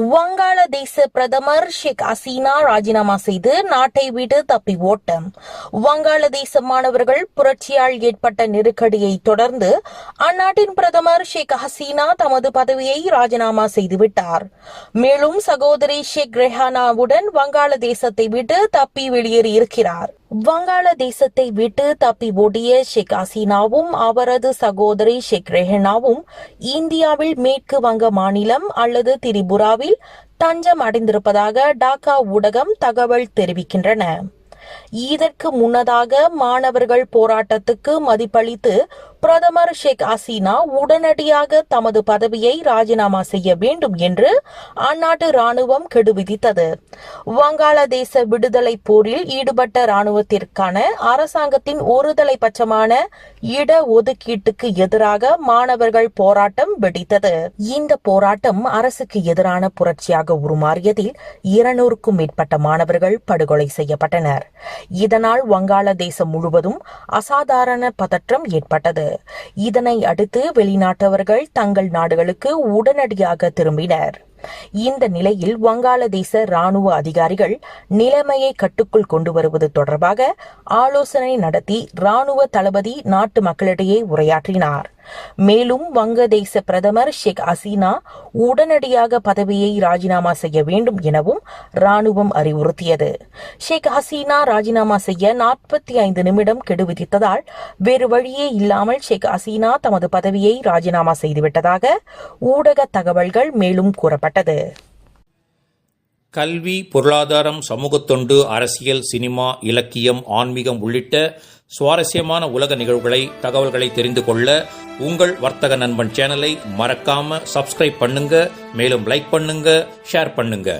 வங்காளதேச பிரதமர் ஷேக் ஹசீனா ராஜினாமா செய்து நாட்டை விட்டு தப்பி ஓட்டம். வங்காளதேச மாணவர்கள் புரட்சியால் ஏற்பட்ட நெருக்கடியை தொடர்ந்து அந்நாட்டின் பிரதமர் ஷேக் ஹசீனா தமது பதவியை ராஜினாமா செய்துவிட்டார். மேலும் சகோதரி ஷேக் ரெஹானாவுடன் வங்காளதேசத்தை விட்டு தப்பி வெளியேறியிருக்கிறார். வங்காளதேசத்தை விட்டு தப்பி ஓடிய ஷேக் ஹசீனாவும் அவரது சகோதரி ஷேக் ரெஹனாவும் இந்தியாவில் மேற்கு வங்க மாநிலம் அல்லது திரிபுராவில் தஞ்சம் அடைந்திருப்பதாக டாக்கா ஊடகம் தகவல் தெரிவிக்கின்றன. இதற்கு முன்னதாக மாணவர்கள் போராட்டத்துக்கு மதிப்பளித்து பிரதமர் ஷேக் ஹசீனா உடனடியாக தமது பதவியை ராஜினாமா செய்ய வேண்டும் என்று அந்நாட்டு ராணுவம் கெடு விதித்தது. வங்காளதேச விடுதலை போரில் ஈடுபட்ட ராணுவத்திற்கான அரசாங்கத்தின் ஒருதலை பட்சமான இட ஒதுக்கீட்டுக்கு எதிராக மாணவர்கள் போராட்டம் வெடித்தது. இந்த போராட்டம் அரசுக்கு எதிரான புரட்சியாக உருமாறியதில் இருநூறுக்கும் மேற்பட்ட மாணவர்கள் படுகொலை செய்யப்பட்டனர். இதனால் வங்காளதேசம் முழுவதும் அசாதாரண பதற்றம் ஏற்பட்டது. இதனை அடுத்து வெளிநாட்டவர்கள் தங்கள் நாடுகளுக்கு உடனடியாக திரும்பினர். இந்த நிலையில் வங்காளதேச ராணுவ அதிகாரிகள் நிலைமையை கட்டுக்குள் கொண்டு வருவது தொடர்பாக ஆலோசனை நடத்தி ராணுவ தளபதி நாட்டு மக்களிடையே உரையாற்றினார். மேலும் வங்கதேச பிரதமர் ஷேக் ஹசீனா உடனடியாக பதவியை ராஜினாமா செய்ய வேண்டும் எனவும் ராணுவம் அறிவுறுத்தியது. ஷேக் ஹசீனா ராஜினாமா செய்ய நாற்பத்தி ஐந்து நிமிடம் கெடு விதித்ததால் வேறு வழியே இல்லாமல் ஷேக் ஹசீனா தமது பதவியை ராஜினாமா செய்துவிட்டதாக ஊடக தகவல்கள் மேலும் கூறப்பட்டது. கல்வி பொருளாதாரம் சமூகத்தொண்டு அரசியல் சினிமா இலக்கியம் ஆன்மீகம் உள்ளிட்ட சுவாரஸ்யமான உலக நிகழ்வுகளை தகவல்களை தெரிந்து கொள்ள உங்கள் வர்த்தக நண்பன் சேனலை மறக்காம சப்ஸ்கிரைப் பண்ணுங்க மேலும் லைக் பண்ணுங்க ஷேர் பண்ணுங்க.